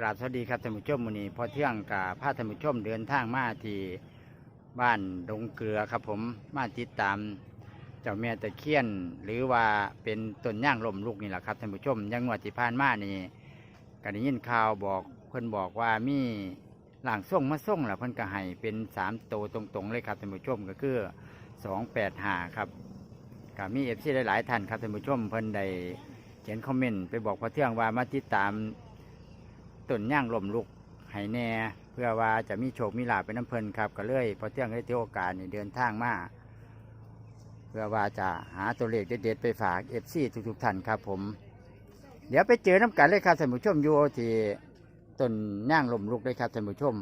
กราบสวัสดีครับท่านผู้ชมวันนี้พอเที่ยงกับพาท่านผู้ชมเดินทางมาที่บ้านดงเกลือครับผมมาติดตามเจ้าแม่ตะเคียน หรือว่าเป็นต้นย่างลมลูกนี่แหละครับท่านผู้ชมยังงวดที่ผ่านมานี่ก็ได้ยินข่าวบอกเพิ่นบอกว่ามีหลังส่งมาส่งแหละเพิ่นก็ให้เป็นสามโตวตรงๆเลยครับท่านผู้ชมก็คือสองแปดห้าครับก็มีเอฟซีหลายๆท่านครับท่านผู้ชมเพิ่นได้เขียนคอมเมนต์ไปบอกพอเที่ยงว่ามาติดตาม ต้นย่างลมลุกไห้แน่ เพื่อว่าจะมีโชคมีลาภเป็นน้ำเพลินครับ ก็เลยพอเที่ยงได้เที่โอกาสนี่เดินทางมาเพื่อว่าจะหาตัวเลขเด็ดๆไปฝากเอฟซีทุกๆท่านครับผม เดี๋ยวไปเจอน้ำกันเลยครับท่านผู้ชมอยู่ที่ต้นย่างลมลุกเลยครับท่านผู้ชม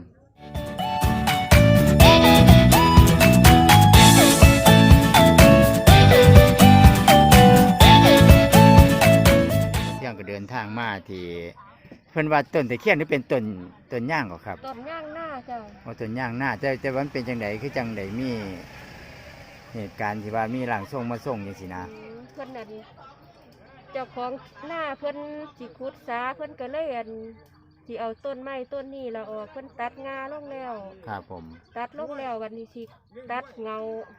ที่ยงก็เดินทางมาที่เพิ่นว่าต้นตะเคียนนี่เป็นต้นต้นย่างเหรอครับต้นย่างหน้าจ้ะว่าต้นย่างหน้าแต่แต่ว่ามันเป็นจังไดคือจังไดมีเหตุการณ์ที่ว่ามีหลังส่งมาส่งจังซี่นะอืมเพิ่นนั่นเจ้าของหน้าเพิ่นสิขุดสาเพิ่นก็เลยอันสิเอาต้นไม้ต้นนี้ละออกเพิ่นตัดงาลงแล้ว ครับผม ตัดลงแล้ววันนี้สิตัดเงา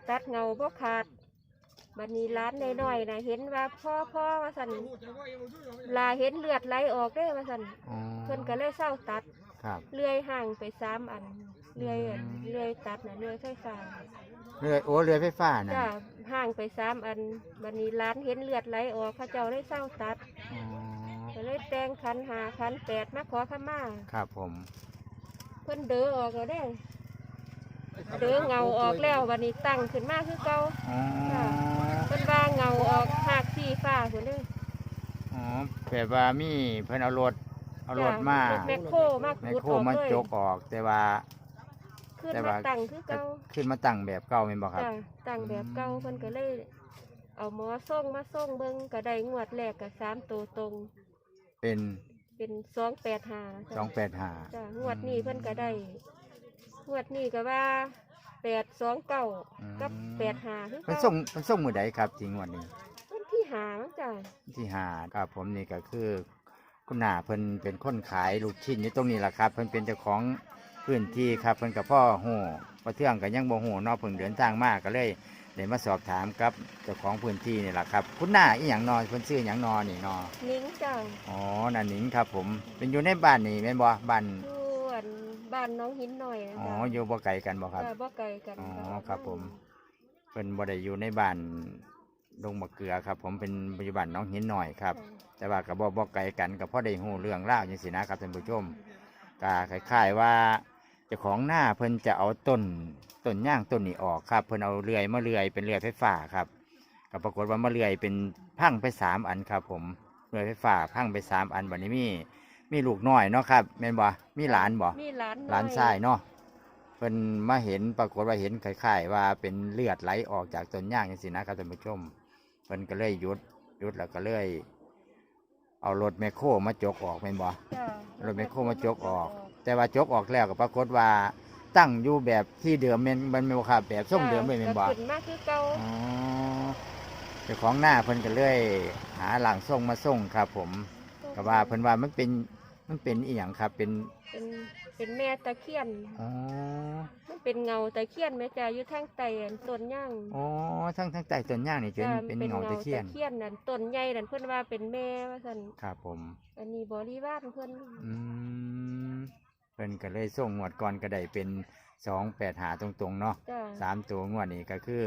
ตัดเงาบ่ขาด บัดนี้ร้านน้อยๆนะเห็นว่าพ่อพ่อว่าสั่นลาเห็นเลือดไหลออกเด้อว่าสั่นอ๋อเพิ่นก็เลยเศร้าตัดครับเลื่อยห่างไปสามอันเลื่อยอันเลื่อยตัดน่ะเลื่อยไฟฟ้าเรือโอ้เรือไฟฟ้านะจ้าห่างไปสามอันบันนี้ร้านเห็นเลือดไหลออกเข้าเจ้าเลยเศร้าตัดอ๋อก็เลยแต่งขันหาขันแปดมาขอขมาครับผม เพิ่นเด้อออกแล้วเด้ เด้อเงาออกแล้วบันนี้ตั้งขึ้นมาคือเก่าอ๋อเพิ่นว่าเงาออกหากสีฟ้าคนเด้ออ๋อแบบว่ามีเพิ่นเอารถเอารถมาจ้ะรถแมคโครมาแมคขุดโครออกมาเลยจกออกแต่ว่าขึ้นแต่มาว่าตั้งคือก็เก่าขึ้นมาตั้งแบบเก่าแม่นบ่ครับจ้าตั้งแบบเก่าเพิ่นก็เลยเอาหมอส่งมาส่งเบิ่งก็ได้งวดแรกกับสามตัวตรง เป็นเป็นสองแปดห้าสองแปดห้าจ้ะงวดนี้เพิ่นก็ได้ งวดนี้ก็ว่าแปดสองเก้ากับแปดหาคือเพิ่นเก่าส่งเพิ่นส่งมือใดครับจริงวันนี้เพิ่นที่หามั้งจ้ะที่หาครับผมนี่ก็คือ คุณหนาเพิ่นเป็นคนขายลูกชิ้นอยู่ตรงนี้แหละครับ เพิ่นเป็นเจ้าของพื้นที่ครับเพิ่นกับพ่อหูพอเที่ยงก็ยังบ่หูเนอกเพิ่งเดินทางมาก็เลยได้มาสอบถามกับเจ้าของพื้นที่นี่แหละครับ คุณหน้าอีหยังนอเพิ่นชื่อหยังนอนี่นอนิ้งจ้ะอ๋อนันหนิงครับผมเป็นอยู่ในบ้านนี่แม่นบ่บ้านอยู่อัน บ้านน้องหินหน่อยนะอ๋อจ้ะอยู่บ่ไกลกันบ่ครับ จ้ะบ่ไกลกันอ๋อจ้ะครับผม เพิ่นบ่ได้อยู่ในบ้านดงมะเกลือครับ ผมเป็นปัจจุบันน้องหินหน่อยครับ แต่ว่ากับบ่บ่ไกลกันกับพ่อได้หูเรื่องเล่าวอย่างสินะครับท่านผู้ชมก็คล้ายๆว่าเจ้าของหน้าเพิ่นจะเอาต้นต้นย่างต้นนี้ออกครับ เพิ่นเอาเลื่อยมาเลื่อยเป็นเลื่อยไฟฟ้าครับก็ปรากฏว่ามาเลื่อยเป็นพังไปสามอันครับ ผมเลื่อยไฟฟ้าพังไปสามอันบัดนี้มี มีลูกน้อยเนาะครับแม่นบ่มีหลานบ่มีหลานหลานชายเนาะเพิ่นมาเห็นปรากฏว่าเห็นคล้ายๆว่าเป็นเลือดไหลออกจากต้นย่างอย่างสินะครับท่านผู้ชมเพิ่นก็เลยหยุดหยุดแล้วก็เลย เอารถแมคโครมาจกออกแม่นบ่จ้ะรถแมคโครมาจกออก แต่ว่าจกออกแล้วก็ปรากฏว่าตั้งอยู่แบบที่เดิมแม่นมันแม่นบ่ครับแบบส่งเดิมเลยแม่นบ่ก็ขึ้นมาคือเก่าอ๋อเจ้าของหน้าเพิ่นก็เลยหาหลังส่งมาส่งครับ ผมก็ว่าเพิ่นว่ามันเป็น มันเป็นอีหยังครับ เป็นเป็นเป็นแม่ตะเคียน อ๋อมันเป็นเงาตะเคียนแม่จ้ะอยู่ทางใต้อันต้นย่างอ๋อทั้งทั้งใต้ต้นย่างนี่จนจ้ะเป็นเงาตะเคียนเคียนนั่นต้นใหญ่นั่นเพิ่นว่าเป็นแม่ว่าซั่นครับผม อันนี้บริวารเพิ่นอืมเพิ่นก็เลยส่งงวดก่อนก็ได้เป็นสองแปดหาตรงๆเนาะจ้าสามตัวงวดนี้ก็คือ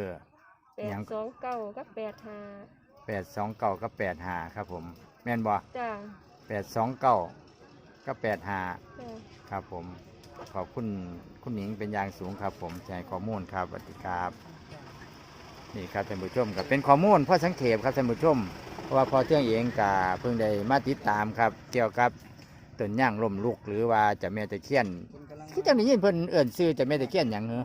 แปดสองเก้ากับแปดห้าแปดสองเก้ากับแปดหาครับผม แม่นบ่จ้าแปดสองเก้า กับแปดหาจ้าครับผม ขอบคุณคุณหนิงเป็นอย่างสูงครับ ผมแจ้งข้อมูลครับสวัสดีครับนี่ครับท่านผู้ชมก็เป็นข้อมูลพ่อสังเขปครับท่านผู้ชมเพราะว่าพอเที่ยงเองกาเพิ่งได้มาติดตามครับ เกี่ยวกับต้นย่างลมลุกหรือว่าเจะแม่ตะเคียนคือจังได้ยินเพิ่นเอื่นซื้อเจะแม่ตะเคียนหยังเหรอ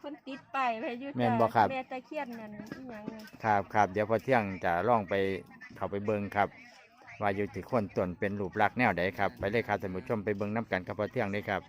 เพิ่นติดป้ายไว้อยู่แม่นจ้าบ่ครับ แม่ตะเคียนนั่นอีหยังน่ะครับครับเดี๋ยวพอเที่ยงจะล่องไปเข้าไปเบิ่งครับ ว่าอยู่ที่คนต้นเป็นรูปลักษณ์แนวใดครับ ไปเลยครับท่านผู้ชมไปเบิ่งน้กันกับพอเที่ยงนี้ครับ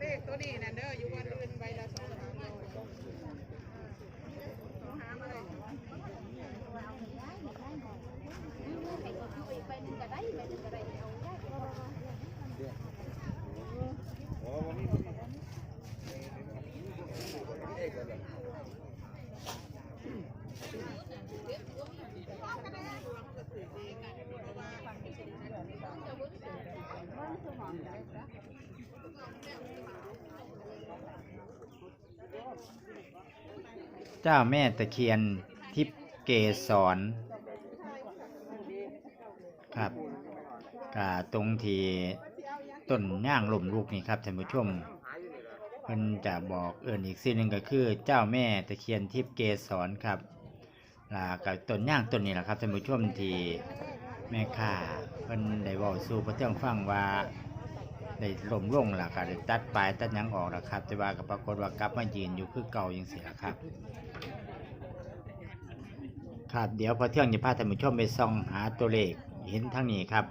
เลขตัวนี้นะเด้ออยู่วันอื่นใบละสองสามร้อยหามาเลย เจ้าแม่ตะเคียนทิพเกสรครับกาตรงที่ต้นย่างลมลูกนี่ครับท่านผู้ชมเพิ่นจะบอกเอื่นอีกสิ่งหนึ่งก็คือ เจ้าแม่ตะเคียนทิพเกสรครับลากับต้นย่างต้นนี้แหละครับท่านผู้ชมที่แม่ข่าเพิ่นได้บอกสู่พระเจ้าฟังว่า ได้ลมลงแล้วก็ได้ตัดปลายตัดหยังออกแล้วครับ แต่ว่าก็ปรากฏว่ากลับมายืนอยู่คือเก่าอย่างสิละครับครับเดี๋ยวพอเที่ยงจะพาท่านผู้ชมไปส่องหาตัวเลขเห็นทางนี้ครับ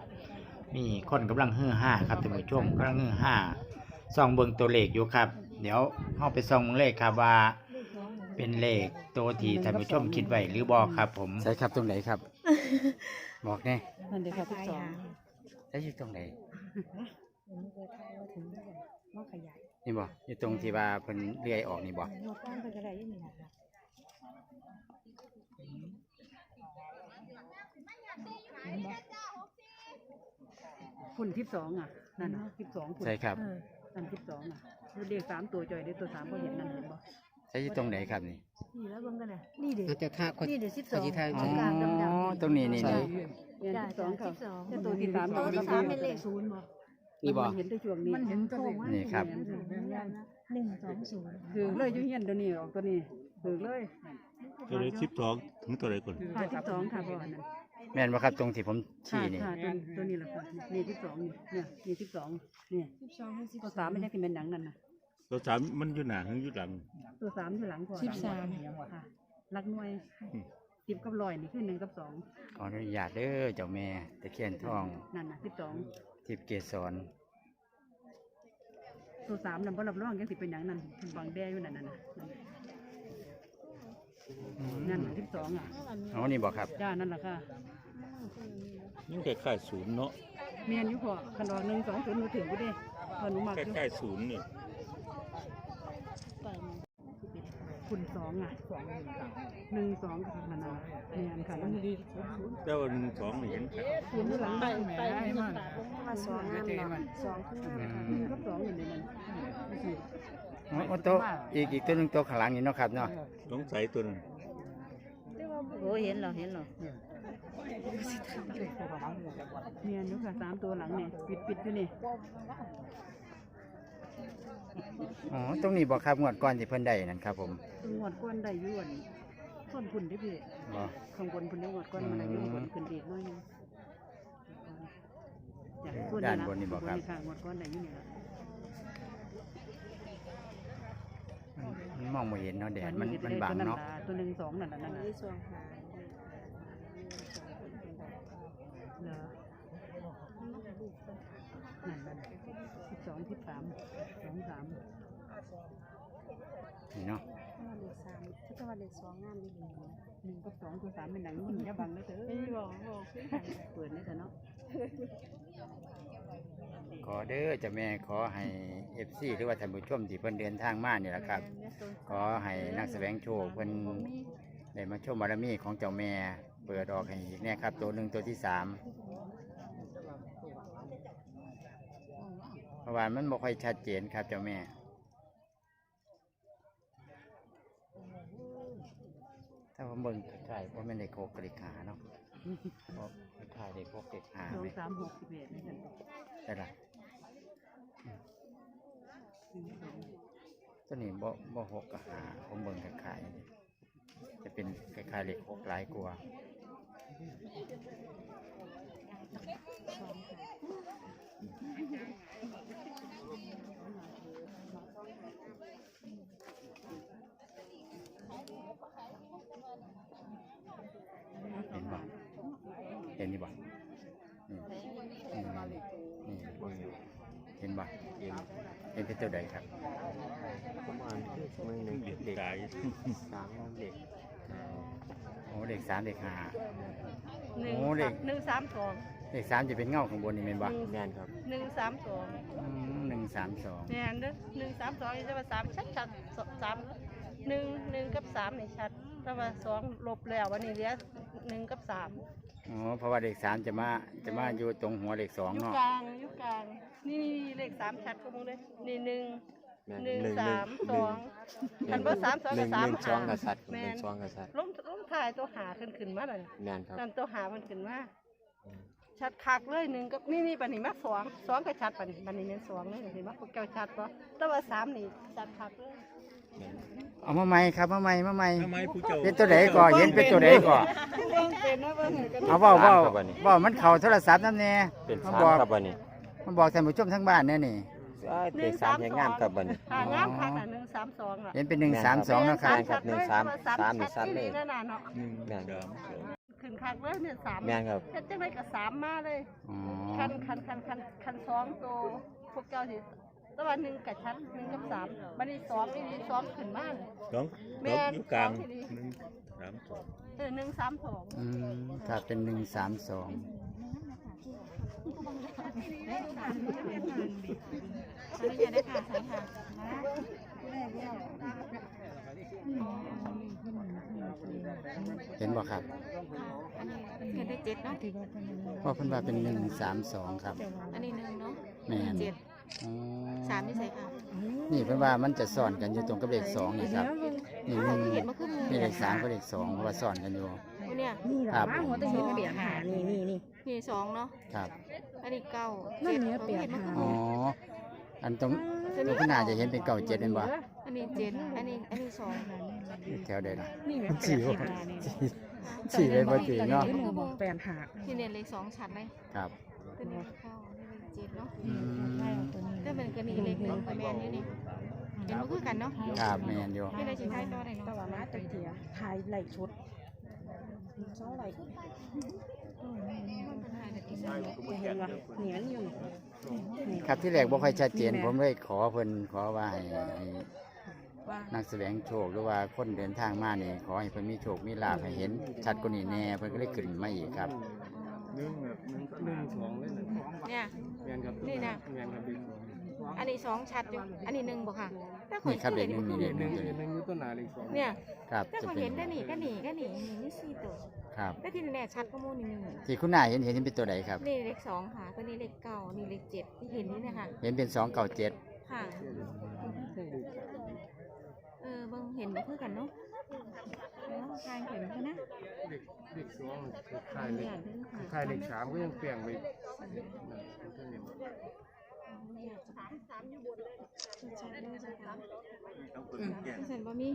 มีคนกำลังฮือห้าครับท่านผู้ชมกำลังฮือห้าส่องเบิ่งตัวเลขอยู่ครับ เดี๋ยวเข้าไปส่องเบิ่งเลขครับว่า เป็นเลขตัวที่ท่านผู้ชมคิดไว้หรือบอกครับ ผมใช่ครับตรงไหนครับ บอกแน่นั่นเด็กค่ะทุกสอง ใช่อยู่ตรงไหน ผมเคยทายว่าถึงเรื่องว่าขยายนี่บอกอยู่ตรงที่ว่าเพิ่นเลื่อยออกนี่บอกหัวก้อนเป็นกระไรยังไงครับฝุ่นทิพสองอะนั่นน่ะทิพสองฝุ่นใช่ครับเออนั่นทิพสองอะเลขสามตัวจอยเด็กตัวสามก็เห็นนั่นเห็นบ่ใช่อยู่ตรงไหนครับนี่นี่แล้วเบิ่งกันเลยนี่เด็กอาจจะท่าคน นี่เด็กสิบสองขอที่ทายตรงกลางดำอ๋อๆตรงนี้นี่ใช่นี่เนี่ยจ้าทิพสองค่ะสิบสอง แต่ตัวที่สามตัวที่มันสามเป็นเลขศูนย์บ่ นี่บอกมันเห็นแต่ช่วงนี้มันเห็นโค้งว่านี่ครับ หนึ่งสองศูนย์คือเลยอยุ่เฮียนตัวนี้ออกตัวนี้คือเลยตัวเลขสิบสองถึงตัวเลขก่อนค่ะทิพสองค่ะพ่ออันนั้นแม่นว่าครับตรงที่ผมค่ะชี้นี่ ค่ะตัวตัวนี้แหละค่ะนี่ทิพสองนี่เนี่ยนี่ทิพสองเนี่ยสิบสองสิบตัวสามไม่ได้กินเป็นหนังนั่นน่ะตัวสามมันอยู่หน้าหรืออยู่หลัง ตัวสามอยู่หลังก่อนสิบสามค่ะรักหน่วยอืม สิบกับร้อยนี่คือหนึ่งกับสองขออนุญาตเด้อเจ้าแม่ตะเคียนทองนั่นน่ะสิบสองทิพย์เกสร ตัวสามนั่นบ่รับรองยังสิเป็นอย่างนั้นบางแดอยู่นั่นน่ะนะนั่นน่ะสิบสองอะอ๋อนี่บอกครับจ้านั่นแหละค่ะนี่คล้ายๆศูนย์เนาะเมียนอยู่พอคันออกหนึ่งสองศูนย์หนูถึงกูดิพอหนูมักคอยู่ล้ายๆศูนย์เนี่ย คุณสองอะหนึ่งสองกับนั่นน่ะเมียนค่ะนั่นดีแต่ว่าหนึ่งสองนี่เห็นชัดศูนย์อยู่หลังไปไปมาสองงานเนาะสองขึ้นมาหนึ่งกับสองอยู่ในนั้นอ๋ออ๋อโต๊ะอีกอีกตัวหนึงโต๊ะข้างหลังนี่เนาะครับเนาะสงสัยตัวนึงโอ้เห็นเหรอเห็นเหรอเมียนอยู่ค่ะสามตัวหลังเนี่ยปิดปิดอยู่นี่ อ๋อตรงนี้บอกครับงวดก่อนที่เพิ่นได้นั่นครับ ผมงวดก้อนได้อยวนส้นพุ่นได้พี่บ่ข้างบนพุ่นได้งวดก้อนมันได้อยู่ข้างบนขึ้นเด็กน้อยหนึงจ้ะส่วด้านบนนี่บอกครับส่วนค่ะงวดก้อนได้อยู่นี่ล่ะมันมองไม่เห็นเนาะแดดมันวัมันก็บังได้เนาะตัวหนึ่งสองนั่นน่ะนั่นน่ะที่สองหาเหรอนั่นนั่น สิบสองสิบสามสองสามนี่เนาะเลขสามถ้าว่าเลขสองงานดีหนึ่งกับสองตัวสามเป็นหนังมันอย่าบังเลยเถอะไม่บอกบอกเปิดเลยเถอะเนาะขอเด้อเจ้าแม่ขอให้ FC หรือว่าท่านผู้ชมที่เพิ่นเดินทางมานี่แหละครับ ขอให้นักแสดงโชคเพิ่นได้มาชมบารมีของเจ้าแม่ เปิดออกให้อีกแน่ครับ ตัวหนึ่งตัวที่สาม เพราะว่ามันบ่ค่อยชัดเจนครับเจ้าแม่ถ้าผมเบิ่งใกล้ๆว่ามันได้โคกกระดิกขาเนาะเพราะคล้ายๆได้โคกกระดิกขาสองไหมสามหกสิบเอ็ดนี่กันได้ละตัวนี้บ่บ่หกกับหาผมเบิ่งคล้ายๆจะเป็นคล้ายๆเลขหกหลายกว่า เห็นบ่เห็นนี่บ่นี่นี่นี่เห็นบ่เห็นเห็นเป็นตัวใดครับประมาณมือหนึ่งเหรียญเด็กกายสามเด็กโอ้เลขสามเลขห้าหนึ่งโอ้เด็ก หนึ่งสามสอง เลขสามจะเป็นเงาข้างบนนี่แม่นบ่แม่นครับหนึ่งสามสองอืมหนึ่งสามสองแม่นเด้อหนึ่งสามสองนี่จะว่าสามชัดชัดสสามหนึ่งหนึ่งกับสามนี่ชัดแต่ว่าสองลบแล้ววันนี้เหลือหนึ่งกับสามอ๋อเพราะว่าเลขสามจะมาจะมาอยู่ตรงหัวเลขสองอยู่เนาะกลางอยู่กลาง นี่นี่เลขสามชัดก็มึงเลยนี่หนึ่งแม่นหนึ่งหนึ่งสามหสนึ่องคันเบอร์สามสองหกันึ่บงสามหนึ่งสองกหาษัตริย์หแม่นึ่นงสองกษัตริย์ล้มล้มถ่ายตัวหาขึ้นขึ้นมาเลยแม่นครับนั่นตัวหามันขึ้นมา ชัดคักเลยหนึ่งกับนี่นี่ปันนี้มาสองสองก็ชัดปันนี้ปันนี้เป็นสองเลยเห็นไหมพวกแก้วชัดปะแต่ว่าสามนี่ชัดคักเลยแม่นเอามาใหม่ครับมาใหม่มาใหม่ทำไมผู้เจ้าเป็นตัวใดก่อนเห็นเป็นตัวใดก่อนเบิ่งเป็นนะเบิ่งให้กันเอาเว้าเว้าเว้ามันเข้าโทรศัพท์นำแน่เป็นมาสามบอกครับวันนี้มาบอกท่านผู้ชมทั้งบ้านแน่นี่เอ้ยเด็กสามยังงามครับวันนี้หางามคักอะหนึ่งสามสองอะเห็นเป็นหนึ่งสามสองนะครับแม่นครับหนึ่งสามสามนี่ชัดเลยนั่นน่ะเนาะหนึ่งแม่นสามสอง ขึ้นคักเลยเนี่ยสามแม่นครับ เฮ็ดจังไดก็สามมาเลย อ๋อคันคันคันคันคันสองตัวพวกเจ้าสิแตะวันหนึ่งกับชั้นหนึ่งกับสามบันนี้สองนี่นี่สองขึ้นมาเลย สองแม่สองนอยู่กลางสองที่ดี หนึ่งสามสองเออหนึ่งสามสองอืมครับเป็นหนึ่งสามสองขออนุญาตได้ค่ะใช่ค่ะเห็นบ่ครับอันนี้ เห็นได้เจ็ดเนาะเพราะเพิ่นว่าเป็นหนึ่งสามสองครับอันนี้หนึ่งเนาะแม่นเจ็ดอ๋อสามนี่ใส่ค่ะนี่เพิ่นว่ามันจะซ่อนกันอยู่ตรงกับเลขสองนี่ครับนี่หนึ่งเห็นมาขึ้นนี่เลขสามกับเลขสองเพราะว่าซ่อนกันอยู่ เนี่ยครับ หัวตะเห็นเปลี่ยนหานี่นี่นี่ นี่สองเนาะ ครับอันนี้เก้านั่นเนี่ยเปลี่ยนหาอ๋ออันตรงตรงข้างหน้าจะเห็นเป็นเก่าเจ็ดเป็นบ่อันนี้เจ็ดอันนี้อันนี้สอง แถวใดล่ะ นี่แม่สี่บ่ สี่เลยบ่ตีเนาะแปลนหาที่เนี่ยเลขสองชัดไหมครับตัวนี้เก้าอันนี้เลขเจ็ดเนาะอืมก็เป็นกรณีเลขหนึ่งกับแมนนี่นี่เห็นมาคือกันเนาะครับแม่นอยู่ไม่ได้ชิ้นท้ายต่อได้เนาะแต่ว่ามาตะเกียทายไหลชุดเท่าไหร่เห็นว่านี่มันอยู่นี่ครับที่แรกบ่ค่อยชัดเจนผมเลยขอเพิ่นขอว่าให้ให้ว่า นักแสวงโชคหรือว่าคนเดินทางมานี่ขอให้เพิ่นมีโชคมีลาภให้เห็น ชัดกว่านี้แน่เพิ่นก็เลยขึ้นมาอีกครับหนึ่งแบบหนึ่งหนึ่งสองเลยนะเนี่ย แม่นครับนี่นะ แม่นครับเด็กสองอันนี้สองชัดอยู่อันนี้หนึ่งบ่ค่ะถ้าคนนี่ครับเด็กหนึ่งนี่เด็กหนึ่งหนึ่งอยู่ต้นหนาเลขสองเนี่ยครับถ้าจะคนเป็เห็นนได้หนีก็หนีก็หนีหนีนี่สี่ตัวครับ แต่ที่แน่ชัดก็มูนี่หนึ่งที่คุณนายเห็นเห็นเป็นตัวใดครับ นี่เลขสองค่ะตัวนี้เลขเก้านี่เลขเจ็ดที่เห็นนี่นะคะเห็นเป็นสองเก่าเจ็ดค่ะเออ เบิ่งเห็นบ่คือกันเนาะเออทางเห็นกันนะ เด็กเด็กสองคล้ายอเลขย่าเพิ่งค่ะคล้ายเลขสามก็ยังเปลี่ยนไปเห็นบ่มี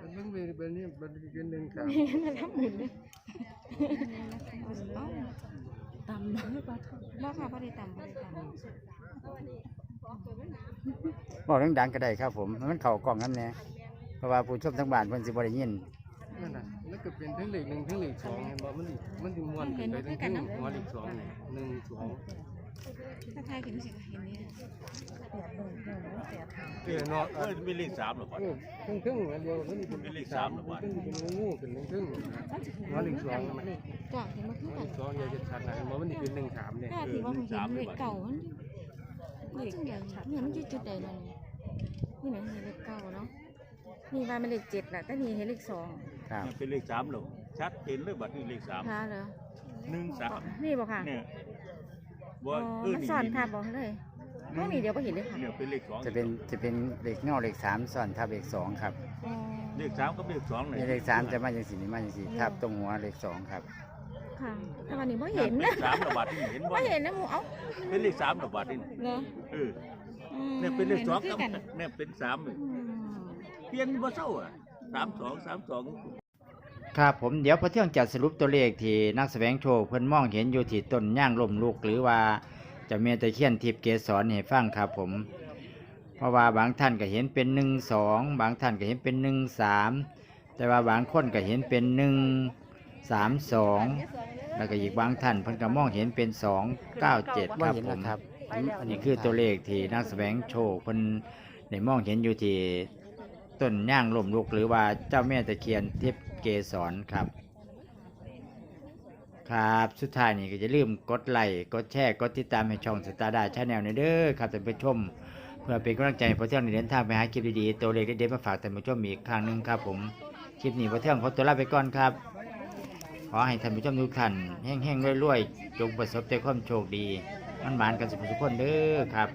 มันเพิ่งเป็นเป็นนี่มันเป็นหนึ่งสามมีมันรับหมุนเลยเอ้าตำบ้าปลาทอดบ่ค่ะบ่ได้ต่ำบ่ได้ต่ำบอกดังๆก็ได้ครับผมให้มันเข้ากล้องนั่นแน่ เพราะว่าผู้ชมทั้งบ้านเพิ่นสิบ่ได้ยินนั่นน่ะแล้วก็เป็นทั้งเลขหนึ่งทั้งเลขสองเห็นบ่มันมันถึงม้วนขึ้นไปทั้งทั้งหัวเลขสองหนึ่งสองถ้าทายเห็นสิก็เห็นนี่เออเนาะเออเป็นเลขสามหรอวะเออครึ่งครึ่งอันเดียวมันเป็นเลขสามเหรอวะครึ่งเป็นงูขึ้นครึ่งหัวเลขสองมันจ้ะเห็นบ่คือเลกันขสองอย่าจะชัดนะเห็นบ่มันนี่เป็นหนึ่งสามเนี่ยถ้าที่ว่าผมเห็นเลขเก่ามันมันจังได๋เนี่ยมันอยู่จุดใดนั่นนี่นี่นะเห็นเลขเก้าเนาะ นี่ว่ามันเลขเจ็ดน่ะแต่นี่เห็นเลขสองครับ เป็นเลขสามหรอชัดเจนเลยบัดนี้เลขสามค่ะเหรอหนึ่งสามนี่บ่ค่ะเนี่ยอ๋ว่าอเออมันนี่สอนทับบ่เลยบ่มีเดี๋ยวบ่เห็นเลยค่ะเนี่ยเป็นเลขสองจะเป็นจะเป็นเลขเงาเลขสามซ้อนทับเลขสองครับอ๋อเลขสามกับเลขสองเลยนี่เลขสามจะมาจังสี่นี่มาจังสี่ทับตรงหัวเลขสองครับค่ะแต่วันนี้บ่เห็นเลนะขสามระบาดที่เห็นบ่ว่าเห็นนะหมูเอ้าเป็นเลขสามระบาดนี่เหรอเอออืมเนี่ยเป็นเลขสองห็กับคือกันเนี่ยเป็นสามเลยอืม เปลี่ยนบ่เศร้าอะสามสองสามสองครับผมเดี๋ยวพอเที่ยงจัดสรุปตัวเลขที่นักแสวงโชคเพิ่นมองเห็นอยู่ที่ต้นย่างลมลูกหรือว่าเจะเมตะเคียนทิพย์เกสรให้ฟังครับผม เพราะว่าบางท่านก็เห็นเป็นหนึ่งสองบางท่านก็เห็นเป็นหนึ่งสามแต่ว่าบางคนก็เห็นเป็นหนึ่งสามสองแล้วก็อีกบางท่านเพิ่นก็มองเห็นเป็นสองเก้าเจ็ดครับผมไปแล้วอันนี้คือตัวเลขที่นักแสวงโชคเพิ่นได้มองเห็นอยู่ที่ ต้นย่างลมลุกหรือว่าเจ้าแม่ตะเคียนเทพเกสรครับ ครับสุดท้ายนี่ก็จะลืมกดไลค์กดแชร์กดติดตามให้ช่องสตาร์ดาชาแนลในเด้อครับท่านผู้ชม เพื่อเป็นกำลังใจให้พอเที่ยงในเดินทางไปหาคลิปดีๆตัวเลขเด็ดๆมาฝากท่านผู้ชมอีกครั้งหนึ่งครับผมคลิปนี้พอเที่ยงขอตัวลาไปก่อนครับขอให้ท่านผู้ชมทุกท่านแห้งๆรวยๆจงประสบแต่ความโชคดีมันหมานกันสุขสุขคนเด้อครับ